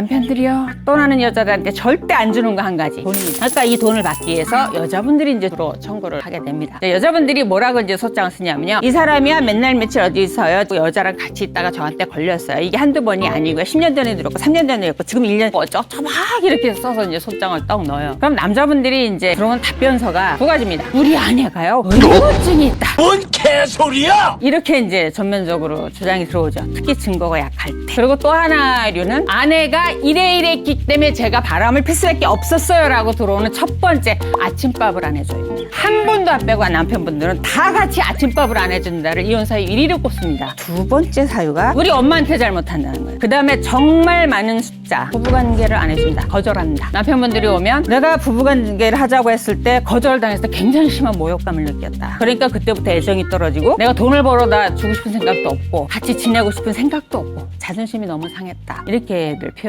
남편들이요 떠나는 여자들한테 절대 안 주는 거 한 가지 돈입니다. 그러니까 이 돈을 받기 위해서 여자분들이 이제 주로 청구를 하게 됩니다. 이제 여자분들이 뭐라고 이제 소장을 쓰냐면요. 이 사람이야 맨날 며칠 어디 있어요. 또 여자랑 같이 있다가 저한테 걸렸어요. 이게 한두 번이 아니고요. 10년 전에도 그렇고 3년 전에도 그렇고 지금 1년 어쩌고 막 이렇게 써서 이제 소장을 떡 넣어요. 그럼 남자분들이 이제 들어온 답변서가 두 가지입니다. 우리 아내가요 의무증이 있다. 뭔 개소리야! 이렇게 이제 전면적으로 주장이 들어오죠. 특히 증거가 약할 때. 그리고 또 하나류는 아내가 이래 이랬기 때문에 제가 바람을 필 수밖에 없었어요 라고 들어오는 첫 번째 아침밥을 안 해줘요. 한 분도 안 빼고 남편분들은 다 같이 아침밥을 안 해준다를 이혼 사유 1위로 꼽습니다. 두 번째 사유가 우리 엄마한테 잘못한다는 거예요. 그 다음에 정말 많은 숫자 부부관계를 안 해준다. 거절한다. 남편분들이 오면 내가 부부관계를 하자고 했을 때 거절당해서 굉장히 심한 모욕감을 느꼈다. 그러니까 그때부터 애정이 떨어지고 내가 돈을 벌어다 주고 싶은 생각도 없고 같이 지내고 싶은 생각도 없고 자존심이 너무 상했다. 이렇게들 표현.